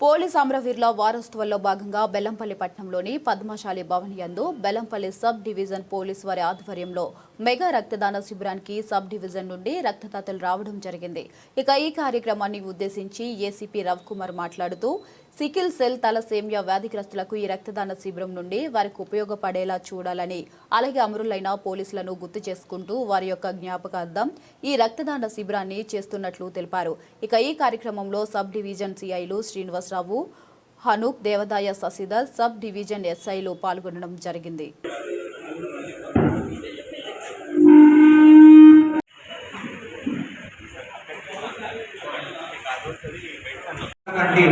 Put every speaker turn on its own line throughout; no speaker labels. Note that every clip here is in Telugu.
పోలీస్ అమరవీరుల వారోత్సవాల్లో భాగంగా బెల్లంపల్లి పట్టణంలోని పద్మశాలి భవన్ యందు బెల్లంపల్లి సబ్ డివిజన్ పోలీస్ వారి ఆధ్వర్యంలో మెగా రక్తదాన శిబిరానికి సబ్ డివిజన్ నుండి రక్తదాతలు రావడం జరిగింది. ఇక ఈ కార్యక్రమాన్ని ఉద్దేశించి ఏసీపీ రవికుమార్ మాట్లాడుతూ సికిల్ సెల్ తలసేమియా వ్యాధిగ్రస్తులకు ఈ రక్తదాన శిబిరం నుండి వారికి ఉపయోగపడేలా చూడాలని అలాగే అమరులైన పోలీసులను గుర్తు చేసుకుంటూ వారి యొక్క జ్ఞాపకార్థం ఈ రక్తదాన శిబిరాన్ని చేస్తున్నట్లు తెలిపారు. ఇక ఈ కార్యక్రమంలో సబ్ డివిజన్ సిఐలు శ్రీనివాసరావు హనూక్ దేవదాయ శశిధర్ సబ్ డివిజన్ ఎస్ఐలు పాల్గొనడం జరిగింది.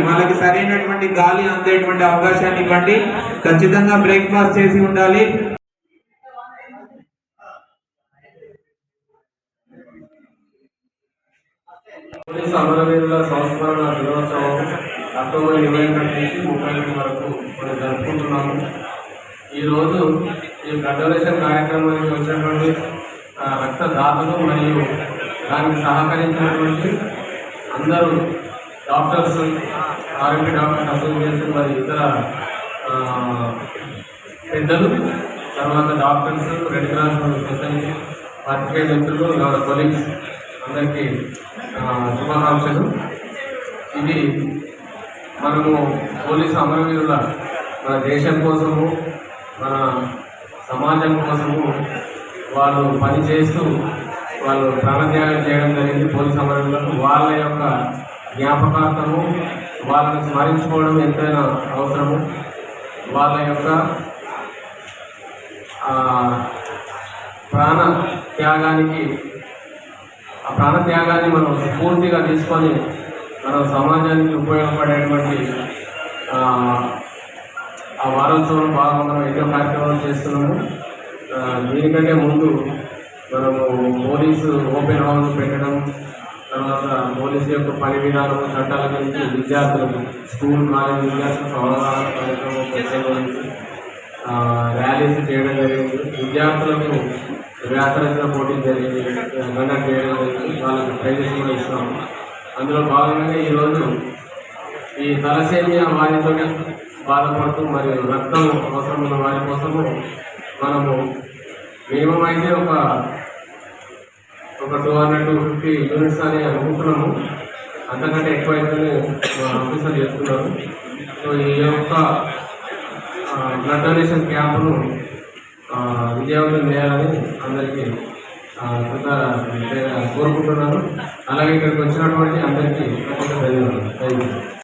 వాళ్ళకి సరైనటువంటి గాలి అందేటువంటి అవకాశాన్ని ఇవ్వండి. ఖచ్చితంగా బ్రేక్ఫాస్ట్ చేసి ఉండాలి.
అమరవీరుల సంస్మరణ దినోత్సవం అక్టోబర్ ఇరవై ఒకటి నుంచి ముప్పై ఒకటి వరకు మనం జరుపుకుంటున్నాము. ఈరోజు ఈ బ్లడ్ డొనేషన్ కార్యక్రమానికి వచ్చినటువంటి రక్తదాతలు మరియు దానికి సహకరించినటువంటి అందరూ డాక్టర్స్ ఆరోగ్య డాక్టర్స్ అసోసియేషన్ మరియు ఇతర పెద్దలు తర్వాత డాక్టర్స్ రెడ్ క్రాస్ సొసైటీ పాత్రికేయ మిత్రులు నా కొలీగ్స్ అందరికీ శుభాకాంక్షలు. ఇది మనము పోలీసు అమరవీరుల మన దేశం కోసము మన సమాజం కోసము వాళ్ళు పని చేస్తూ వాళ్ళు ప్రాణత్యాగం చేయడం జరిగింది పోలీసు అమరవీరులకు. వాళ్ళ యొక్క జ్ఞాపకార్థము వాళ్ళని స్మరించుకోవడం ఎంతైనా అవసరము. వాళ్ళ యొక్క ప్రాణ త్యాగానికి ఆ ప్రాణ త్యాగాన్ని మనం స్ఫూర్తిగా తీసుకొని మనం సమాజానికి ఉపయోగపడేటువంటి ఆ, వారోత్సవం బాగా మనం ఎన్నో కార్యక్రమాలు చేస్తున్నాము. దీనికంటే ముందు మనము పోలీసు ఓపెన్ హౌస్ పెట్టడం తర్వాత పోలీసు యొక్క పని విధానం చట్టాల గురించి విద్యార్థులకు స్కూల్ కాలేజ్ విద్యార్థులకు అవగాహన కార్యక్రమం పెట్టడం గురించి ర్యాలీస్ చేయడం జరిగింది. విద్యార్థులకు వ్యాసరచన పోటీలు జరిగింది. కండక్ట్ చేయడం జరిగింది. వాళ్ళకి ప్రైజెస్ కూడా ఇస్తున్నాము. అందులో భాగంగా ఈరోజు ఈ తలసేమియా వారితో బాధపడుతూ మరియు రక్తం అవసరం ఉన్న వారి కోసము మనము మినిమం అయితే ఒక ఒక two hundred two fifty units అని అనుకుంటున్నాము. అంతకంటే ఎక్కువ అయితే మా ఆఫీసర్ చేస్తున్నారు సో ఈ యొక్క బ్లడ్ డొనేషన్ క్యాంపును విజయవంతం చేయాలని అందరికీ ఆ, కోరుకుంటున్నాను. అలాగే ఇక్కడికి వచ్చినటువంటి అందరికీ ధన్యవాదాలు. Thank you